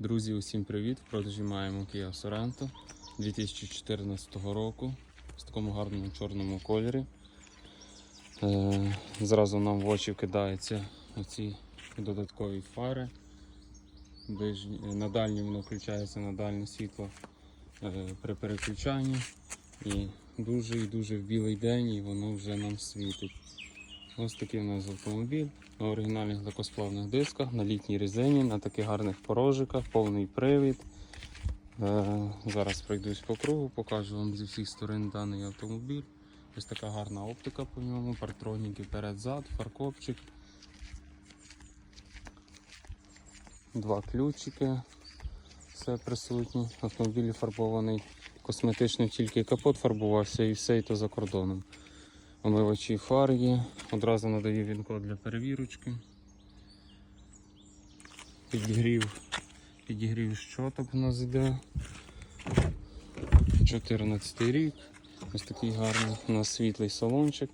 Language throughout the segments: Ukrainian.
Друзі, усім привіт! В продажі маємо Kia Sorento 2014 року в такому гарному чорному кольорі. Е, зразу нам в очі кидаються оці додаткові фари. Ближні- На дальній воно включається на дальнє світло е, при переключанні. І дуже і дуже в білий день і воно вже нам світить. Ось такий у нас автомобіль на оригінальних легкосплавних дисках, на літній резині, на таких гарних порожиках, повний привід. Е, зараз пройдусь по кругу, покажу вам зі всіх сторон даний автомобіль. Ось така гарна оптика по ньому, партроніки перед-зад, фаркопчик. Два ключики. Все присутні. Автомобіль фарбований косметично, тільки капот фарбувався і все і то за кордоном. Омивачі фар є. Одразу надаю він код для перевірочки. Підігрів, підігрів щоток у нас іде. 14 рік. Ось такий гарний у нас світлий салончик,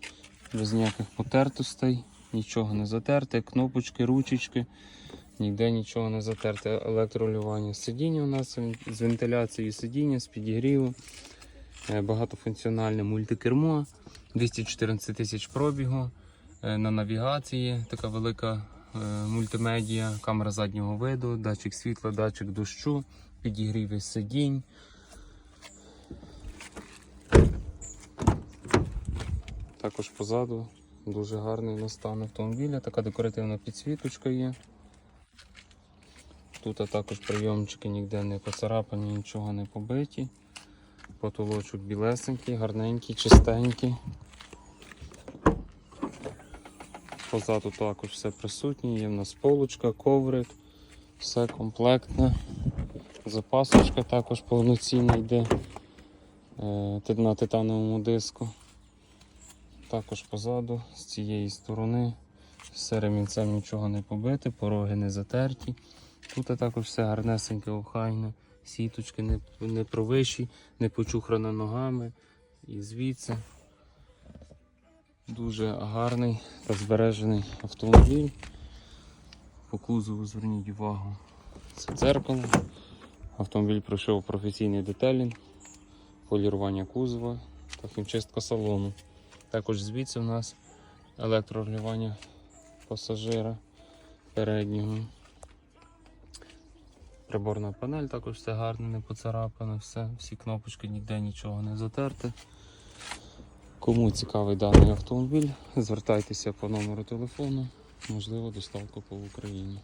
без ніяких потертостей, нічого не затерте, кнопочки, ручечки, ніде нічого не затерте. Електролювання сидіння у нас з вентиляцією сидіння, з підігрівом. Е, Багатофункціональне мультикермо, 214 тисяч пробігу. Е, На навігації така велика е, мультимедіа, камера заднього виду, датчик світла, датчик дощу, підігріви сидінь. Також позаду дуже гарний на стан автомобіля, така декоративна підсвіточка є. Тут також прийомчики ніде не поцарапані, нічого не побиті. Потолочок білесенький, гарненький, чистенький. Позаду також все присутнє, є в нас полочка, коврик, все комплектне. Запасочка також повноцінна йде е, на титановому диску. Також позаду, з цієї сторони, все ремінцем нічого не побите, пороги не затерті. Тут також все гарнесеньке, охайне, сіточки не, не провищі, не почухрано ногами. І звідси дуже гарний та збережений автомобіль. По кузову зверніть увагу. Це дзеркало. Автомобіль пройшов професійний детелінг, полірування кузова та хімчистка салону. Також звідси у нас електрорегулювання пасажира переднього. Приборна панель також все гарно, не поцарапано, все, всі кнопочки ніде нічого не затерте. Кому цікавий даний автомобіль, звертайтеся по номеру телефону, можливо, доставка по Україні.